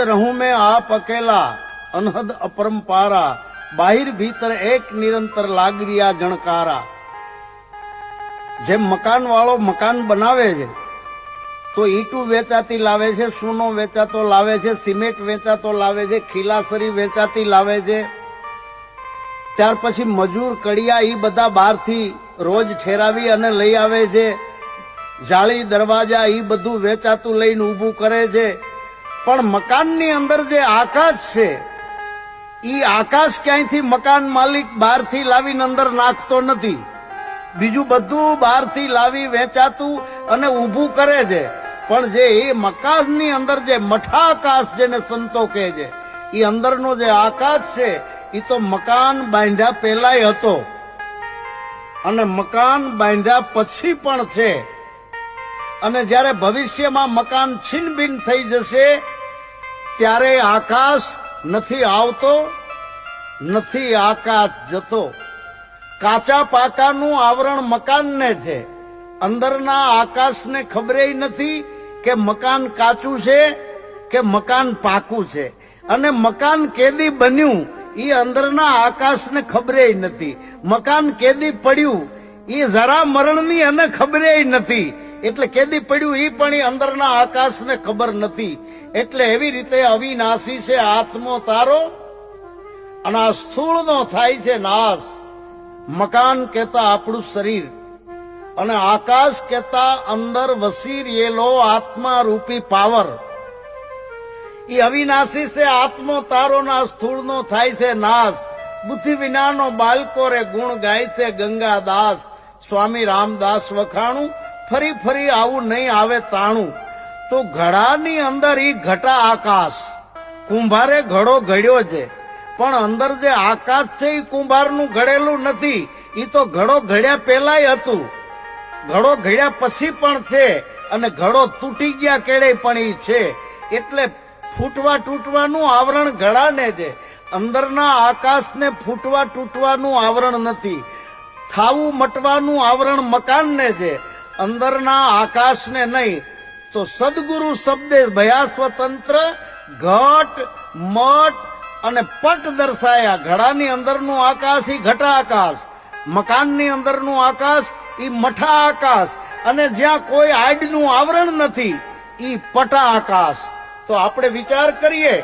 રહું મેં આપ અકેલા, અનહદ અપરંપારા, બાહિર ભીતર એક નિરંતર લાગરિયા જણકારા. જેમ મકાન વાળો મકાન બનાવે છે, તો ઈટું વેચાતી લાવે છે, સોનો વેચાતો લાવે છે, સિમેન્ટ વેચાતો લાવે છે, ખીલાસરી વેચાતી લાવે છે. ત્યાર પછી મજૂર કડિયા એ બધા બહારથી રોજ ઠેરાવી અને લઈ આવે છે. જાળી, દરવાજા એ બધું વેચાતું લઈને ઊભું કરે છે. પણ મકાનની અંદર જે આકાશ છે, ઈ આકાશ ક્યાંયથી મકાન માલિક બહારથી લાવીને અંદર નાખતો નથી. બીજું બધું બહારથી લાવી વેચાતું અને ઊભું કરે છે. પણ જે એ મકાનની અંદર જે મઠા આકાશ જેને સંતો કહે છે એ અંદરનો જે આકાશ છે એ તો મકાન બાંધ્યા પહેલાય હતો. અને મકાન બાંધ્યા પછી પણ છે. અને જ્યારે ભવિષ્યમાં મકાન છીનબીન થઈ જશે ત્યારે આકાશ નથી આવતો, નથી આકાશ જતો. કાચા પાકાનું આવરણ મકાનને છે. અંદરના આકાશને ખબરે નથી કે મકાન કાચું છે કે મકાન પાકું છે. અને મકાન કેદી બન્યું એ અંદરના આકાશને ખબરે નથી. મકાન કેદી પડ્યું એ જરા મરણની અને ખબરે નથી. એટલે કેદી પડ્યું એ પણ એ અંદરના આકાશને ખબર નથી. એટલે એવી રીતે અવિનાશી છે આત્મો તારો અને આ સ્થૂળનો થાય છે નાશ. મકાન કહેતા આપણું શરીર અને આકાશ કહેતા અંદર વસી રહેલો આત્મા રૂપી પાવર. એ અવિનાશી છે આત્મો તારો ના સ્થૂળનો થાય છે નાશ. બુદ્ધિ વિનાનો બાળકો રે ગુણ ગાય છે ગંગા દાસ. સ્વામી રામદાસ વખાણું, ફરી ફરી આવું નહીં આવે તાણું. તો ઘડાની અંદર ઈ ઘટા આકાશ. કુંભારે ઘડો ઘડ્યો છે. પણ અંદર જે આકાશ છે એ કુંભારનું ઘડેલું નથી. ઈ તો ઘડો ઘડ્યા પહેલાય હતું. ઘડો ઘડ્યા પછી પણ છે અને ઘડો તૂટી ગયા કેળે પણ ઈ છે. એટલે ફૂટવા તૂટવાનું આવરણ ઘડાને છે. અંદરના આકાશને ફૂટવા તૂટવાનું આવરણ નથી. થાવું મટવાનું આવરણ મકાનને છે. અંદરના આકાશને નહીં. તો સદગુરુ શબ્દે ભયા સ્વતંત્ર ઘટ, મઠ અને પટ દર્શાયા. ઘડાની અંદરનું આકાશ ઈ ઘટા આકાશ મકાનની અંદરનું આકાશ ઈ મઠા આકાશ અને જ્યાં કોઈ આડનું આવરણ નથી, ઈ પટા આકાશ તો આપણે વિચાર કરીએ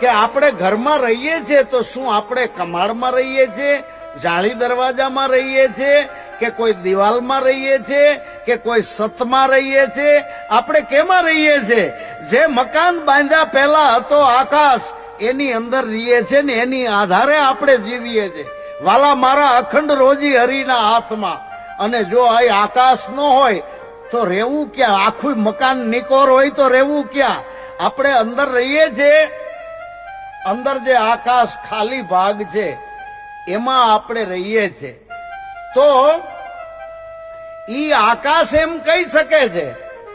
કે આપણે ઘરમાં રહીએ છીએ તો શું આપણે કમાડમાં રહીએ છીએ, જાળી દરવાજામાં રહીએ છીએ કે કોઈ દિવાલમાં રહીએ છીએ? કે કોઈ સતમાં રહીએ છીએ? આપણે કેમાં રહીએ છીએ? જે મકાન બાંધ્યા પહેલા હતો આકાશ, એની અંદર રહીએ છીએ ને એની આધારે આપણે જીવીએ છીએ. વાલા મારા અખંડ રોજી હરિના હાથમાં. અને જો આ આકાશ ન હોય, તો રહેવું ક્યાં? આખું મકાન નિકોર હોય તો રહેવું ક્યાં? આપણે અંદર રહીએ છીએ. અંદર જે આકાશ ખાલી ભાગ છે, એમાં આપણે રહીએ છીએ. તો ઈ આકાશ એમ કહી શકે છે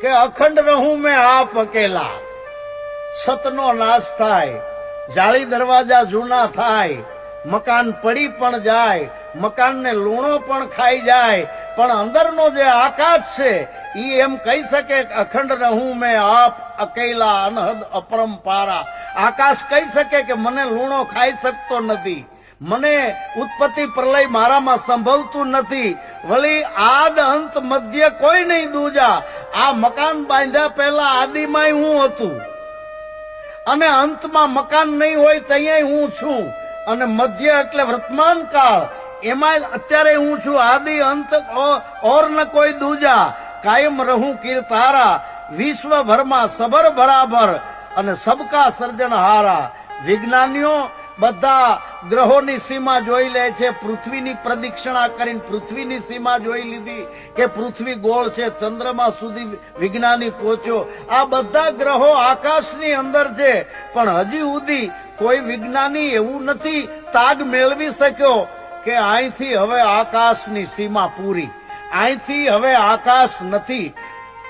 કે અખંડ રહું મેં આપ અકેલા. સતનો નાશ થાય, જાળી દરવાજા જૂના થાય, મકાન પડી પણ જાય, મકાનને લૂણો પણ ખાઈ જાય, પણ અંદરનો જે આકાશ છે, ઈ એમ કહી શકે અખંડ રહું મેં આપ અકેલા, અનહદ, અપરંપારા. આકાશ કહી શકે કે મને લૂણો ખાઈ શકતો નથી. મને ઉત્પત્તિ પ્રલય મારામાં સંભવતું નથી. વળી આદ અંત મધ્ય કોઈ નહીં દૂજા. આ મકાન બાંધ્યા પહેલા આદિમાંય હું હતું. અને અંતમાં મકાન નહીં હોય ત્યાં હું છું. અને મધ્ય એટલે વર્તમાન કાળ. એમાં અત્યારે હું છું આદિ અંત ઓર ન કોઈ દૂજા. કાયમ રહું કીર્તારા વિશ્વભરમાં સબર બરાબર. અને સબકા સર્જનહારા. વિજ્ઞાનીઓ બધા ગ્રહોની સીમા જોઈ લે છે, પૃથ્વીની પ્રદક્ષિણા કરીને પૃથ્વીની સીમા જોઈ લીધી કે પૃથ્વી ગોળ છે, ચંદ્રમા સુધી વિજ્ઞાની પહોંચ્યો. આ બધા ગ્રહો આકાશની અંદર છે, પણ હજી સુધી કોઈ વિજ્ઞાની એવું નથી તાગ મેળવી શક્યો કે અહીંથી હવે આકાશની સીમા પૂરી. અહીંથી હવે આકાશ નથી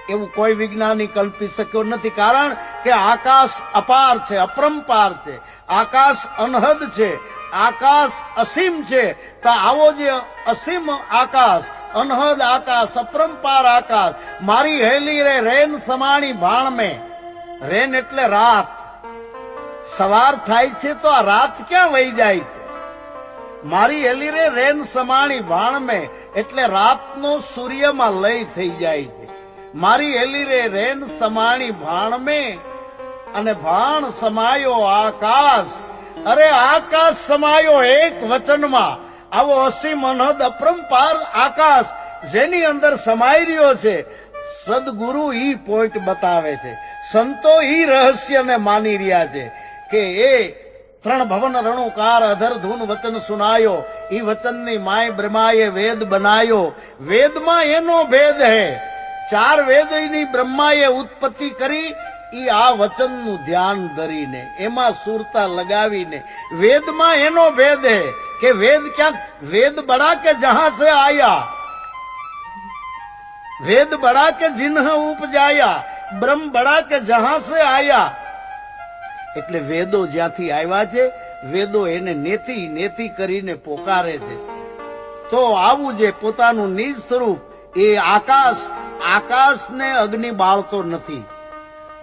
એવું કોઈ વિજ્ઞાની કલ્પી શક્યો નથી. કારણ કે આકાશ અપાર છે, અપરંપાર છે. આકાશ અનહદ છે, આકાશ અસીમ છે, તો આવો જે અસીમ આકાશ, અનહદ આકાશ, અપરંપાર આકાશ, મારી હેલી રે રેન સમાણી ભાણ મે રેન એટલે રાત. સવાર થાય છે તો આ રાત ક્યાં વહી જાય? મારી હેલી રે રેન સમાણી ભાણ મે એટલે રાતનો સૂર્યમાં લય થઈ જાય છે. મારી હેલી રે રેન સમાણી ભાણ મેં અને ભાણ સમાયો આકાશ. અરે આકાશ સમાયો એક વચનમાં. આવો અસીમ અનહદ અપરંપાર આકાશ, જેની અંદર સમાઈ રહ્યો છે. સદગુરુ ઈ પોઈન્ટ બતાવે છે. સંતો ઈ રહસ્યને માની રહ્યા છે કે એ ત્રણ ભવન રણુકાર અધર ધૂન વચન સુનાયો. ઈ વચનની માય બ્રહ્માએ વેદ બનાયો. વેદમાં એનો ભેદ હે. ચાર વેદની બ્રહ્માએ ઉત્પત્તિ કરી ઈ આ વચનનું ધ્યાન ધરીને, એમાં સુરતા લગાવીને, વેદમાં એનો ભેદ હે કે વેદ ક્યાંક, વેદ બડા કે જહાં સે આયા? વેદ બડા કે જિન્હ ઉપજાયા? બ્રહ્મ બડા કે જહાં સે આયા? એટલે વેદો જ્યાંથી આવ્યા છે, વેદો એને નેતી નેતી કરીને પોકારે છે. તો આવું જે પોતાનું નિજ સ્વરૂપ, એ આકાશ, આકાશને અગ્નિ બાળતો નથી.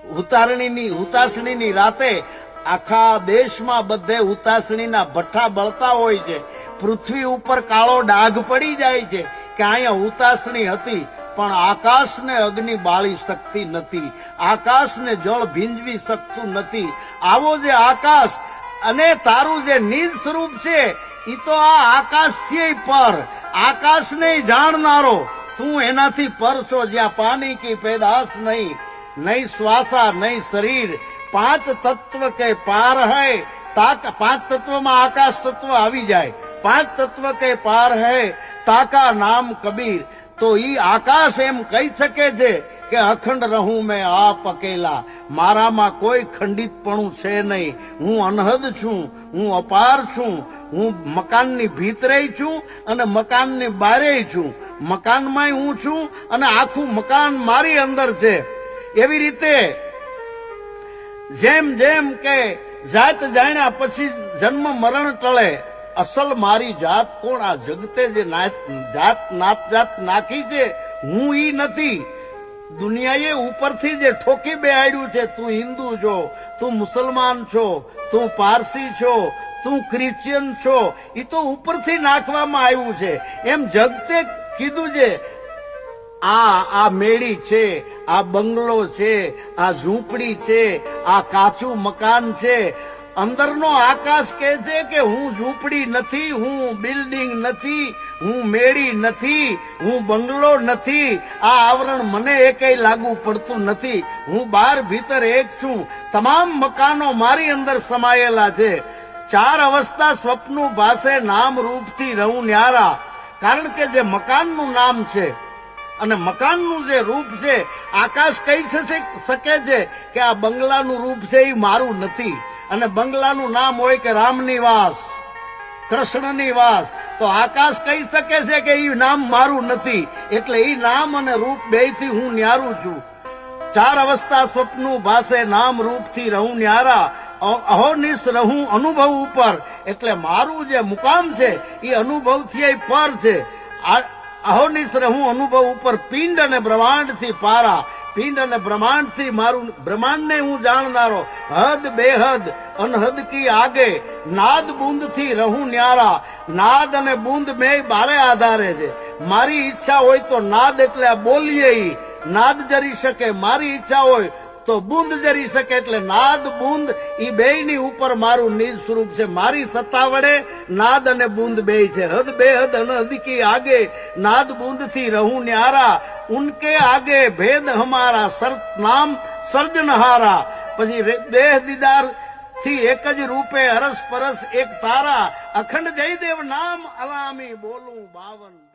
ઉતારણીની, ઉતાસણીની રાતે આખા દેશમાં બધે ઉતાસણીના ભઠ્ઠા બળતા હોય છે. પૃથ્વી ઉપર કાળો ડાઘ પડી જાય છે કે અહીંયા ઉતાસણી હતી, પણ આકાશને અગ્નિ બાળી શકતી નથી. આકાશને જળ ભીંજવી શકતું નથી. આવો જે આકાશ અને તારું જે નિજ સ્વરૂપ છે એ તો આ આકાશથી પર. આકાશને જાણનારો, તું એનાથી પર છો જ્યાં પાણી કી પેદાશ નહીં. નહીં શ્વાસા, નહીં શરીર. પાંચ તત્વ કે પાર હૈ, તાક, પાંચ તત્વમાં આકાશ તત્વ આવી જાય. પાંચ તત્વ કે પાર હૈ, તાકા નામ કબીર. તો ઈ આકાશ એમ કહી શકે છે કે અખંડ રહું મેં આપ અકેલા. મારામાં કોઈ ખંડિતપણું છે નહીં. હું અનહદ છું, હું અપાર છું, હું મકાનની ભીતરે છું અને મકાનની બારે છું. મકાનમાં હું છું અને આખું મકાન મારી અંદર છે. એવી રીતે જેમ જેમ કે જાત જાણ્યા પછી જન્મ મરણ ટળે, અસલ મારી જાત કોણ? આ જગતે જે જાત નાત જાત નાખી છે, હું ઈ નથી. દુનિયાએ ઉપરથી જે ઠોકી બેહાડ્યું છે, તું હિન્દુ છો, તું મુસલમાન છો, તું પારસી છો, તું ક્રિશ્ચિયન છો એ તો ઉપરથી નાખવામાં આવ્યું છે. એમ જગતે કીધું છે, આ આ મેળી છે આ બંગલો છે, આ ઝૂંપડી છે, આ કાચું મકાન છે. અંદરનો આકાશ કહે છે કે હું ઝૂંપડી નથી, હું બિલ્ડિંગ નથી, હું મેળી નથી, હું બંગલો નથી. આ આવરણ મને એકેય લાગુ પડતું નથી. હું બહાર ભીતર એક છું. તમામ મકાનો મારી અંદર સમાયેલા છે. ચાર અવસ્થા સ્વપ્નું ભાષે નામ રૂપથી રહું ન્યારા. કારણ કે જે મકાનનું નામ છે અને મકાનનું જે રૂપ છે, આકાશ કહી શકે શકે છે કે આ બંગલાનું રૂપ છે એ મારું નથી? અને બંગલાનું નામ હોય કે રામની વાસ કૃષ્ણની વાસ તો આકાશ કહી શકે છે કે એ નામ મારું નથી? એટલે એ નામ અને રૂપ બેથી હું ન્યારું છું. ચાર અવસ્થા સ્વપ્નું ભાષે નામ રૂપથી રહું ન્યારા અહોનિશ રહું અનુભવ ઉપર. એટલે મારું જે મુકામ છે એ અનુભવથી પર છે. આ અહોનિશ રહું અનુભવ ઉપર પિંડ અને બ્રહ્માંડથી પારા, પિંડ અને બ્રહ્માંડથી મારું બ્રહ્માંડ ને હું જાણનારો, હદ બેહદ, અનહદ કી આગે, નાદ બુંદથી રહું ન્યારા, નાદ અને બુંદ બે બારે આધારે છે મારી ઈચ્છા હોય તો નાદ એટલે આ બોલીએ. નાદ જરી શકે, મારી ઈચ્છા હોય તો બુંદ જરી શકે એટલે નાદ બુંદ. ઈ બે ની ઉપર મારું નિજ સ્વરૂપ છે. મારી સત્તા વડે નાદ અને બુંદ બે છે. હદ બે હદ અનહદ કી આગે. નાદ બુંદથી રહું ન્યારા. ઉનકે આગે ભેદ હમારા. સર નામ સર્જનહારા. પછી દેહ દીદારથી એક જ રૂપે હરસ પરસ એક તારા. અખંડ જયદેવ નામ અલામી બોલું બાવન.